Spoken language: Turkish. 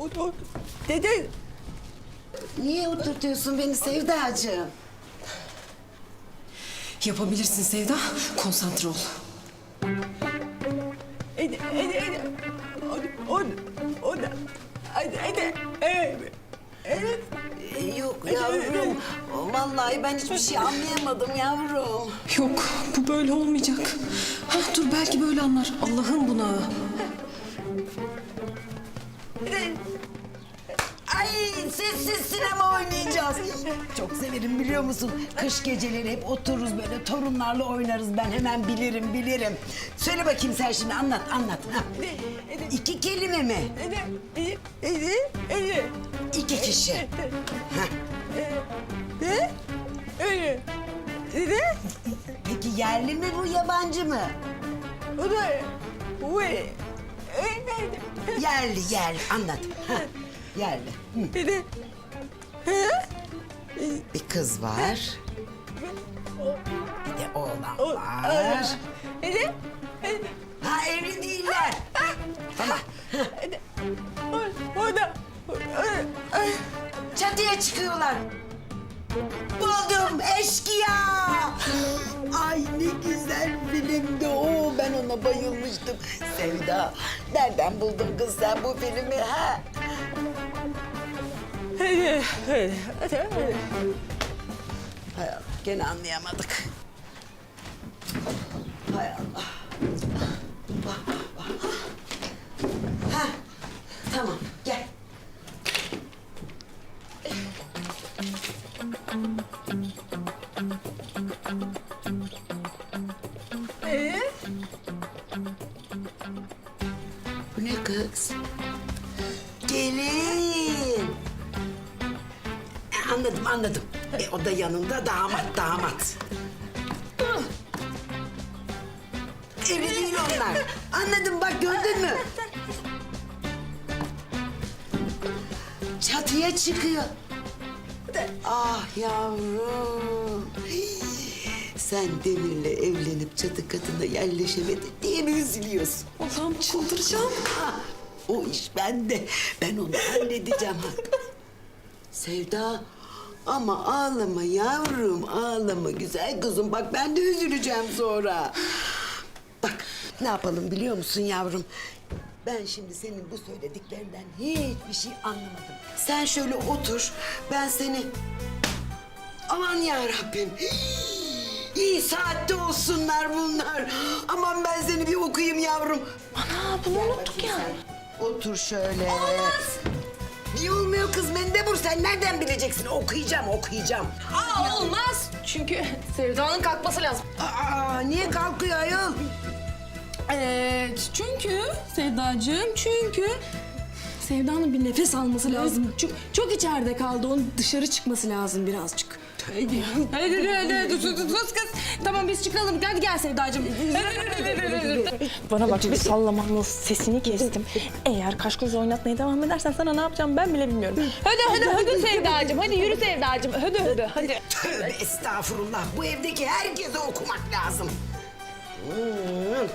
Otur. Dede. Niye oturtuyorsun beni Sevdacığım? Yapabilirsin Sevda. Konsantre ol. Hadi hadi hadi. O o o da. Hadi. Evet. Evet. Yok yavrum. Vallahi ben hiçbir şey anlayamadım yavrum. Yok bu böyle olmayacak. Ha, dur belki böyle anlar. Allah'ın buna. Sessiz sinema oynayacağız. Çok severim biliyor musun? Kış geceleri hep otururuz böyle torunlarla oynarız. Ben hemen bilirim bilirim. Söyle bakayım sen şimdi anlat anlat. Ha. İki kelime mi? İki kişi. Ha. Ne? Öyle. Ne? Peki yerli mi bu yabancı mı? Yerli yerli anlat. Ha. Yerli. Hı. Hadi. Bir kız var. Bir de oğlan var. Hadi. Hadi. Ha evli değiller. Tamam. O, o da. Çatıya çıkıyorlar. Buldum eşkıya. Ay ne güzel filmdi o. Ben ona bayılmıştım. Sevda, nereden buldun kız sen bu filmi ha? Hadi. Hadi. Hadi. Hadi. Hay Allah, gene anlayamadık. Hay Allah. Vah, vah, vah. Ha, tamam gel. Ee? Bu ne kız? Gelin. Anladım anladım. E, o da yanında damat damat. Evli değil onlar. Anladım bak gördün mü? Çatıya çıkıyor. Ah yavrum. Sen Demir'le evlenip çatı katına yerleşemedin diye mi üzülüyorsun? Allah'ım çıldıracağım. O iş bende. Ben onu halledeceğim. Sevda ama ağlama yavrum ağlama güzel kızım. Bak ben de üzüleceğim sonra. Bak ne yapalım biliyor musun yavrum? Ben şimdi senin bu söylediklerinden hiçbir şey anlamadım. Sen şöyle otur. Ben seni... Aman ya Rabbim. İyi saatte olsunlar bunlar. Aman ben seni bir okuyayım yavrum. Ana bunu unuttuk ya. Otur şöyle. Olmaz. Niye olmuyor kız Mendebur? Sen nereden bileceksin? Okuyacağım, okuyacağım. Aa olmaz. Çünkü Sevda'nın kalkması lazım. Aa, niye kalkıyor ayol? Ee, çünkü Sevdacığım çünkü Sevda'nın bir nefes alması lazım. Çok, çok içeride kaldı. Onun dışarı çıkması lazım birazcık. Hadi hadi hadi, hadi sus, sus, sus kız. Tamam biz çıkalım. Hadi gel Sevdacığım. Bana bak bir sallamanla sesini kestim. Eğer kaş göz oynatmaya devam edersen sana ne yapacağım ben bile bilmiyorum. Hadi hadi hadi Sevdacığım. Hadi yürü Sevdacığım. Hadi hadi hadi. Tövbe estağfurullah. Bu evdeki herkese okumak lazım. Hmm.